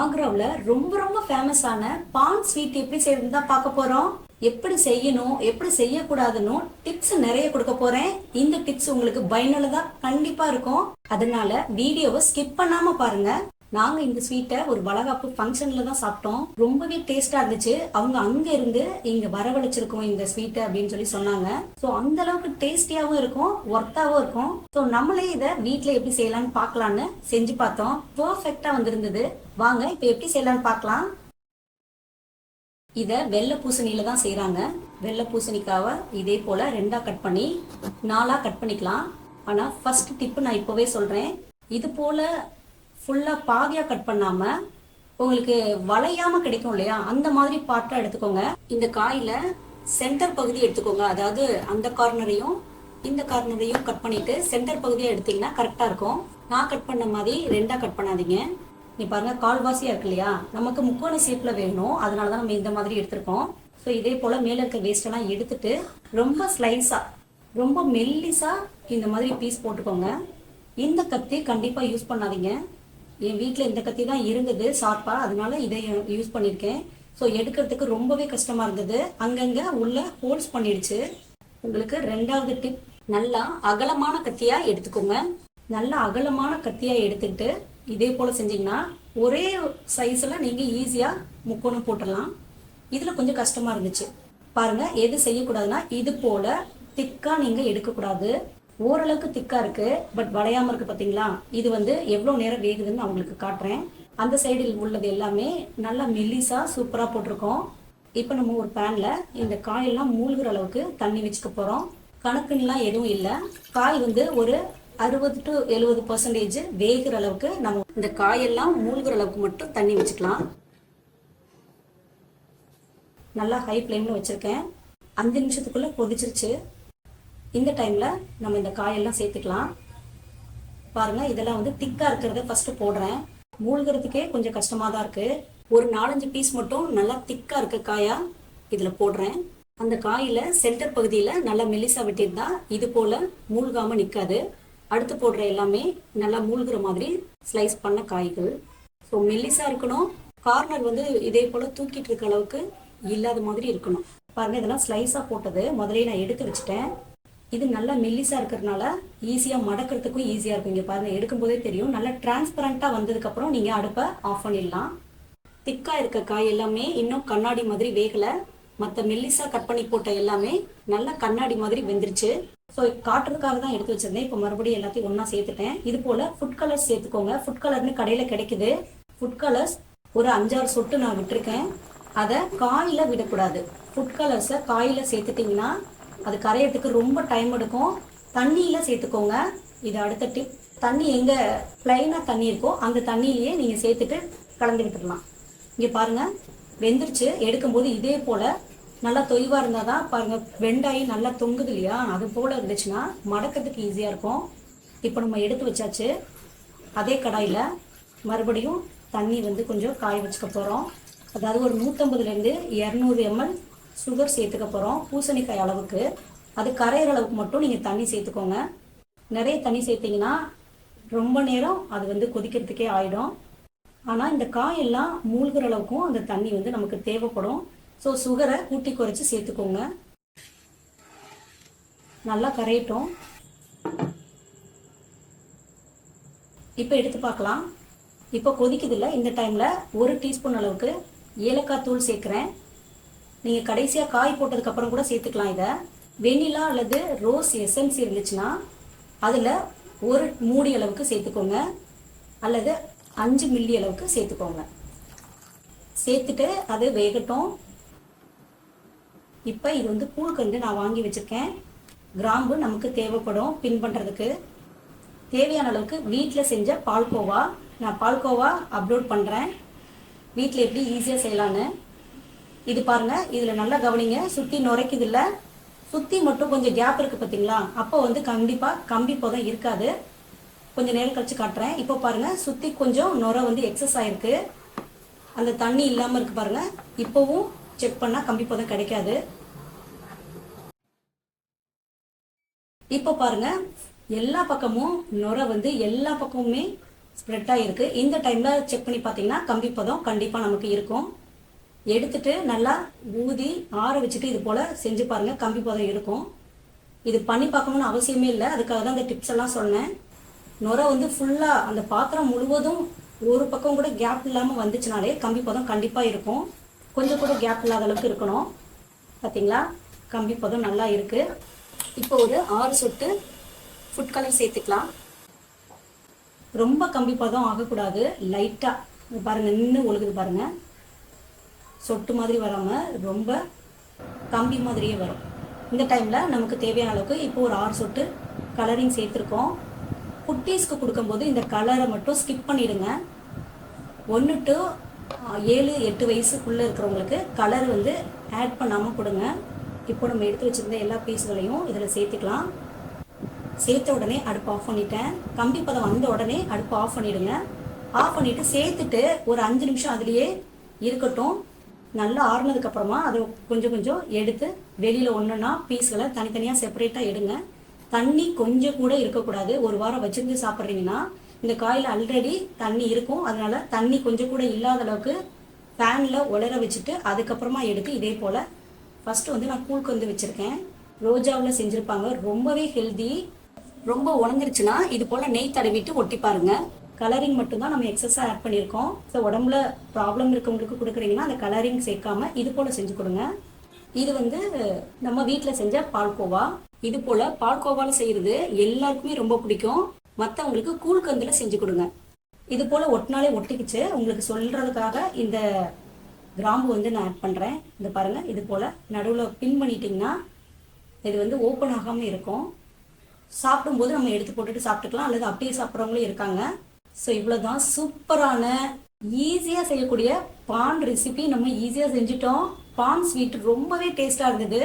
ஆக்ராவில் ரொம்ப ரொம்ப ஃபேமஸான பான் ஸ்வீட் எப்படி செய்யறது தான் பார்க்க போகிறோம் எப்படி செய்யணும் எப்படி செய்யக்கூடாதுன்னு டிப்ஸ் நிறைய கொடுக்க போறேன். இந்த டிப்ஸ் உங்களுக்கு பயனுள்ளதா கண்டிப்பா இருக்கும். அதனால வீடியோவை ஸ்கிப் பண்ணாம பாருங்க. நாங்க இந்த ஸ்வீட்டை ஒரு வளகாப்பு ஃபங்க்ஷன்ல தான் சாப்பிட்டோம். ரொம்பவே டேஸ்டா இருந்துச்சு. அவங்க அங்க இருந்து இங்க வரவழைச்சிருக்கோம் இந்த ஸ்வீட்டை அப்படின்னு சொல்லி சொன்னாங்க. ஸோ அந்த அளவுக்கு டேஸ்டியாவும் இருக்கும் ஒர்த்தாவும் இருக்கும். ஸோ நம்மளே இதை வீட்ல எப்படி செய்யலாம்னு பார்க்கலான்னு செஞ்சு பார்த்தோம். பெர்ஃபெக்டா வந்திருந்தது. வாங்க இப்போ எப்படி செய்யலாம்னு பார்க்கலாம். இதை வெள்ளை பூசணியில தான் செய்கிறாங்க வெள்ளை பூசணிக்காவை இதே போல ரெண்டா கட் பண்ணி நாலா கட் பண்ணிக்கலாம். ஆனா ஃபர்ஸ்ட் டிப்பு நான் இப்போவே சொல்றேன். இது போல ஃபுல்லாக பாதியாக கட் பண்ணாமல் உங்களுக்கு வளையாமல் கிடைக்கும் இல்லையா? அந்த மாதிரி பார்ட்டாக எடுத்துக்கோங்க. இந்த காயில் சென்டர் பகுதி எடுத்துக்கோங்க. அதாவது அந்த கார்னரையும் இந்த கார்னரையும் கட் பண்ணிட்டு சென்டர் பகுதியை எடுத்தீங்கன்னா கரெக்டாக இருக்கும். நான் கட் பண்ண மாதிரி ரெண்டாக கட் பண்ணாதீங்க. நீ பாருங்க கால்வாசியாக இருக்கு இல்லையா? நமக்கு முக்கோண ஷேப்பில் வேணும். அதனால தான் நம்ம இந்த மாதிரி எடுத்திருக்கோம். ஸோ இதே போல் மேலே இருக்க வேஸ்டெல்லாம் எடுத்துட்டு ரொம்ப ஸ்லைஸாக ரொம்ப மெல்லிஸாக இந்த மாதிரி பீஸ் போட்டுக்கோங்க. இந்த கத்தி கண்டிப்பாக யூஸ் பண்ணாதீங்க. என் வீட்டில் இந்த கத்தி தான் இருந்தது ஷார்ப்பாக அதனால இதை யூஸ் பண்ணியிருக்கேன் ஸோ எடுக்கிறதுக்கு ரொம்பவே கஷ்டமாக இருந்தது. அங்கங்கே உள்ள ஹோல்ஸ் பண்ணிடுச்சு. உங்களுக்கு ரெண்டாவது டிப் நல்லா அகலமான கத்தியாக எடுத்துக்கோங்க. நல்லா அகலமான கத்தியாக எடுத்துக்கிட்டு இதே போல் செஞ்சீங்கன்னா ஒரே சைஸில் நீங்கள் ஈஸியாக முக்கோணம் போட்டுடலாம். இதில் கொஞ்சம் கஷ்டமாக இருந்துச்சு. பாருங்கள் எது செய்யக்கூடாதுன்னா இது போல் திக்காக நீங்கள் எடுக்கக்கூடாது. ஓரளவுக்கு திக்கா இருக்கு பட் வளையாம இருக்கு பாத்தீங்களா? இது வந்து எவ்வளவு நேரம் வேகுதுன்னு அவங்களுக்கு காட்டுறேன். அந்த சைடில் உள்ளது எல்லாமே நல்லா மெல்லிசா சூப்பரா போட்டிருக்கோம். இப்போ நம்ம ஒரு பேன்ல இந்த காயெல்லாம் மூழ்கிற அளவுக்கு தண்ணி வச்சுக்க போறோம். கணக்குலாம் எதுவும் இல்லை. காய் வந்து ஒரு அறுபது டு எழுபது பர்சன்டேஜ் வேகிற அளவுக்கு நம்ம இந்த காயெல்லாம் மூழ்கிற அளவுக்கு மட்டும் தண்ணி வச்சுக்கலாம். நல்லா ஹை ஃப்ளேம்ல வச்சிருக்கேன். அஞ்சு நிமிஷத்துக்குள்ள கொதிச்சிருச்சு. இந்த டைமில் நம்ம இந்த காயெல்லாம் சேர்த்துக்கலாம். பாருங்கள் இதெல்லாம் வந்து திக்காக இருக்கிறத ஃபஸ்ட்டு போடுறேன். மூழ்கிறதுக்கே கொஞ்சம் கஷ்டமாக தான் இருக்குது ஒரு நாலஞ்சு பீஸ் மட்டும் நல்லா திக்காக இருக்க காயாக இதில் போடுறேன். அந்த காயில் சென்டர் பகுதியில் நல்லா மெல்லிசாக வெட்டியிருந்தா இது போல் மூழ்காமல் நிற்காது அடுத்து போடுற எல்லாமே நல்லா மூழ்கிற மாதிரி ஸ்லைஸ் பண்ண காய்கள். ஸோ மெல்லிசாக இருக்கணும். கார்னர் வந்து இதே போல் தூக்கிட்டு இருக்க அளவுக்கு இல்லாத மாதிரி இருக்கணும். பாருங்க இதெல்லாம் ஸ்லைஸாக போட்டது. முதலே நான் எடுத்து வச்சுட்டேன். இது நல்லா மெல்லிசா இருக்கிறதுனால ஈஸியா மடக்கிறதுக்கும் ஈஸியா இருக்கும். இங்க பாருங்க எடுக்கும் போதே தெரியும். நல்லா டிரான்ஸ்பரண்டா வந்ததுக்கு அப்புறம் நீங்க அடுப்பை ஆஃப் பண்ணிடலாம். திக்கா இருக்க காய் எல்லாமே இன்னும் கண்ணாடி மாதிரி வேகல. மற்ற மெல்லிசா கட் பண்ணி போட்ட எல்லாமே நல்லா கண்ணாடி மாதிரி வெந்துருச்சு. ஸோ காட்டுறதுக்காக தான் எடுத்து வச்சிருந்தேன். இப்போ மறுபடியும் எல்லாத்தையும் ஒன்றா சேர்த்துட்டேன். இது போல ஃபுட் கலர்ஸ் சேர்த்துக்கோங்க. ஃபுட் கலர்னு கடையில கிடைக்குது. ஃபுட் கலர்ஸ் ஒரு அஞ்சாறு சொட்டு நான் விட்டுருக்கேன். அதை காயில விடக்கூடாது. ஃபுட் கலர்ஸை காயில சேர்த்துட்டீங்கன்னா அது கரையிறதுக்கு ரொம்ப டைம் எடுக்கும். தண்ணியில் சேர்த்துக்கோங்க. இது அடுத்த டிப் தண்ணி எங்கே பிளைனாக தண்ணி இருக்கோ அந்த தண்ணியிலேயே நீங்கள் சேர்த்துட்டு கலந்து விட்டுடலாம். இங்கே பாருங்க. வெந்துருச்சு. எடுக்கும்போது இதே போல் நல்லா தொய்வாக இருந்தால் தான் பாருங்கள் வெண்டாயி நல்லா தொங்குது இல்லையா? அது போல் இருந்துச்சுன்னா மடக்கிறதுக்கு ஈஸியாக இருக்கும். இப்போ நம்ம எடுத்து வச்சாச்சு. அதே கடாயில் மறுபடியும் தண்ணி வந்து கொஞ்சம் காய வச்சுக்க போகிறோம் அதாவது ஒரு நூற்றம்பதுலேருந்து இரநூறு எம்எல் சுகர் சேர்த்துக்க போகிறோம் பூசணிக்காய் அளவுக்கு. அது கரையிற அளவுக்கு மட்டும் நீங்கள் தண்ணி சேர்த்துக்கோங்க. நிறைய தண்ணி சேர்த்தீங்கன்னா ரொம்ப நேரம் அது வந்து கொதிக்கிறதுக்கே ஆயிடும். ஆனால் இந்த காயெல்லாம் மூழ்கிற அளவுக்கும் அந்த தண்ணி வந்து நமக்கு தேவைப்படும். ஸோ சுகரை கூட்டி குறைச்சி சேர்த்துக்கோங்க. நல்லா கரையட்டும். இப்போ எடுத்து பார்க்கலாம். இப்போ கொதிக்குது இந்த டைம்ல ஒரு டீஸ்பூன் அளவுக்கு ஏலக்காய் தூள் சேர்க்குறேன். நீங்கள் கடைசியாக காய் போட்டதுக்கு அப்புறம் கூட சேர்த்துக்கலாம் இதை. வெண்ணிலா அல்லது ரோஸ் எசன்ஸ் இருந்துச்சுன்னா அதில் ஒரு மூடி அளவுக்கு சேர்த்துக்கோங்க. அல்லது அஞ்சு மில்லி அளவுக்கு சேர்த்துக்கோங்க. சேர்த்துட்டு அது வேகட்டும். இப்போ இது வந்து பூக்கண்டு நான் வாங்கி வச்சுருக்கேன். கிராம்பு நமக்கு தேவைப்படும் பின் பண்ணுறதுக்கு தேவையான அளவுக்கு வீட்டில் செஞ்ச பால்கோவா. நான் பால்கோவா அப்லோட் பண்ணுறேன் வீட்டில் எப்படி ஈஸியாக செய்யலான்னு இது பாருங்க இதில் நல்லா கவனிங்க. சுற்றி நுரைக்குது இல்லை சுற்றி மட்டும் கொஞ்சம் கேப் இருக்கு பார்த்தீங்களா அப்போ வந்து கண்டிப்பாக கம்பி போதும் இருக்காது. கொஞ்சம் நேரம் கழிச்சு காட்டுறேன். இப்போ பாருங்க சுற்றி கொஞ்சம் நுரை வந்து எக்ஸஸ் ஆயிருக்கு. அந்த தண்ணி இல்லாமல் இருக்கு பாருங்க. இப்போவும் செக் பண்ணால் கம்பி பதம் கிடைக்காது. இப்போ பாருங்க எல்லா பக்கமும் நுரை வந்து எல்லா பக்கமுமே ஸ்ப்ரெட் ஆகிருக்கு இந்த டைமில் செக் பண்ணி பார்த்தீங்கன்னா கம்பி பதம் கண்டிப்பாக நமக்கு இருக்கும். எடுத்துட்டு நல்லா ஊதி ஆற வச்சுட்டு இது போல் செஞ்சு பாருங்கள் கம்பி பதம் இருக்கும். இது பண்ணி பார்க்கணும்னு அவசியமே இல்லை. அதுக்காக தான் இந்த டிப்ஸ் எல்லாம் சொன்னேன். நுரை வந்து ஃபுல்லாக அந்த பாத்திரம் முழுவதும் ஒரு பக்கம் கூட கேப் இல்லாமல் வந்துச்சுனாலே கம்பி பதம் கண்டிப்பாக இருக்கும். கொஞ்சம் கூட கேப் இல்லாத அளவுக்கு இருக்கணும். பார்த்தீங்களா கம்பி பதம் நல்லா இருக்குது இப்போ ஒரு ஆறு சொட்டு ஃபுட் கலர் சேர்த்துக்கலாம். ரொம்ப கம்பி பதம் ஆகக்கூடாது. லைட்டாக பாருங்கள் நின்று ஒழுகுது பாருங்கள் சொட்டு மாதிரி வராமல் ரொம்ப கம்பி மாதிரியே வரும். இந்த டைமில் நமக்கு தேவையான அளவுக்கு இப்போ ஒரு ஆறு சொட்டு கலரிங் சேர்த்துருக்கோம். குட்டீஸ்க்கு கொடுக்கும்போது இந்த கலரை மட்டும் ஸ்கிப் பண்ணிடுங்க. ஒன்று டு ஏழு எட்டு வயசுக்குள்ளே இருக்கிறவங்களுக்கு கலர் வந்து ஆட் பண்ணாமல் கொடுங்க. இப்போ நம்ம எடுத்து வச்சுருந்த எல்லா பீஸ்களையும் இதில் சேர்த்துக்கலாம். சேர்த்த உடனே அடுப்பு ஆஃப் பண்ணிட்டேன். கம்பி பதம் வந்த உடனே அடுப்பு ஆஃப் பண்ணிவிடுங்க ஆஃப் பண்ணிவிட்டு சேர்த்துட்டு ஒரு அஞ்சு நிமிஷம் அதுலேயே இருக்கட்டும். நல்லா ஆறுனதுக்கு அப்புறமா அதை கொஞ்சம் கொஞ்சம் எடுத்து வெளியில் ஒன்றுன்னா பீஸ்களை தனித்தனியாக செப்பரேட்டாக எடுங்க. தண்ணி கொஞ்சம் கூட இருக்கக்கூடாது. ஒரு வாரம் வச்சிருந்து சாப்பிட்றீங்கன்னா இந்த காயில் ஆல்ரெடி தண்ணி இருக்கும். அதனால தண்ணி கொஞ்சம் கூட இல்லாத அளவுக்கு ஃபேனில் உலர வச்சுட்டு அதுக்கப்புறமா எடுத்து இதே போல் ஃபஸ்ட்டு வந்து நான் கூழ்க்கு வந்து வச்சுருக்கேன். ரோஜாவில் செஞ்சுருப்பாங்க. ரொம்பவே ஹெல்தி ரொம்ப உணர்ந்துருச்சுன்னா இது போல் நெய் தடவிட்டு ஒட்டி பாருங்கள் கலரிங் மட்டும்தான் நம்ம எக்ஸஸாக ஆட் பண்ணியிருக்கோம். ஸோ உடம்புல ப்ராப்ளம் இருக்கவங்களுக்கு கொடுக்குறீங்கன்னா அந்த கலரிங் சேர்க்காம இது போல் செஞ்சு கொடுங்க. இது வந்து நம்ம வீட்டில் செஞ்ச பால்கோவா. இது போல் பால்கோவாவில் செய்கிறது எல்லாருக்குமே ரொம்ப பிடிக்கும். மற்றவங்களுக்கு கூழ்கந்தில் செஞ்சு கொடுங்க. இது போல் ஒட்டினாலே ஒட்டிக்கிச்சு. உங்களுக்கு சொல்கிறதுக்காக இந்த கிராம்பு வந்து நான் ஆட் பண்ணுறேன் இந்த பாருங்கள் இது போல் நடுவில் பின் பண்ணிட்டிங்கன்னா இது வந்து ஓப்பன் ஆகாமல் இருக்கும். சாப்பிடும்போது நம்ம எடுத்து போட்டுட்டு சாப்பிட்டுக்கலாம். அல்லது அப்படியே சாப்பிட்றவங்களும் இருக்காங்க. ஸோ இவ்வளோதான் சூப்பரான ஈஸியாக செய்யக்கூடிய பான் ரெசிபி நம்ம ஈஸியாக செஞ்சுட்டோம். பான் ஸ்வீட் ரொம்பவே டேஸ்ட்டாக இருந்தது.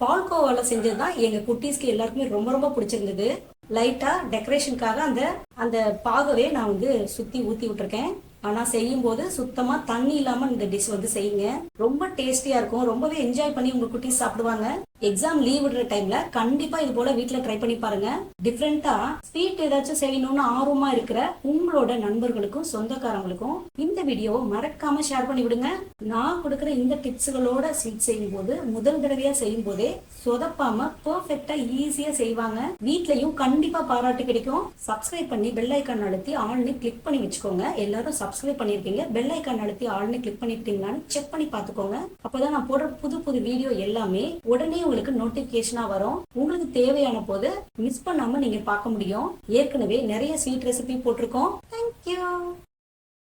பால்கோவாவில் செஞ்சது தான் எங்கள் குட்டீஸ்க்கு எல்லாருக்குமே ரொம்ப ரொம்ப பிடிச்சிருந்தது. லைட்டாக டெக்கரேஷனுக்காக அந்த அந்த பாகவே நான் வந்து சுற்றி ஊற்றி விட்டுருக்கேன். ஆனால் செய்யும்போது சுத்தமாக தண்ணி இல்லாமல் இந்த டிஷ் வந்து செய்யுங்க. ரொம்ப டேஸ்டியாக இருக்கும். ரொம்பவே என்ஜாய் பண்ணி உங்கள் குட்டீஸ் சாப்பிடுவாங்க. எக்ஸாம் லீவ் விடுற டைம்ல கண்டிப்பா இது போல வீட்டுல ட்ரை பண்ணி பாருங்க. டிஃப்ரெண்டா ஸ்வீட் ஏதாச்சும் செய்யணும்னு ஆர்வமா இருக்கிற உங்களோட நண்பர்களுக்கும் சொந்தக்காரங்களுக்கும் இந்த வீடியோவை மறக்காம ஷேர் பண்ணி விடுங்க. நான் கொடுக்குற இந்த டிப்ஸுகளோட ஸ்வீட் செய்யும் போது முதல் தடவையா செய்யும் போதே சொதப்பாம பர்ஃபெக்டா ஈஸியா செய்வாங்க. வீட்லயும் கண்டிப்பா பாராட்டு கிடைக்கும். சப்ஸ்கிரைப் பண்ணி பெல் ஐக்கான் அழுத்தி ஆன்லைன் கிளிக் பண்ணி வச்சுக்கோங்க. எல்லாரும் சப்ஸ்கிரைப் பண்ணிருக்கீங்க பெல் ஐக்கான் அழுத்தி ஆல்ரெடி கிளிக் பண்ணிருக்கீங்களான்னு செக் பண்ணி பாத்துக்கோங்க அப்போதான் நான் போடுற புது புது வீடியோ எல்லாமே உடனே உங்களுக்கு நோட்டிபிகேஷனா வரும். உங்களுக்கு தேவையான போது மிஸ் பண்ணாம நீங்க பார்க்க முடியும். ஏற்கனவே நிறைய ஸ்வீட் ரெசிபி போட்டிருக்கோம். தேங்க்யூ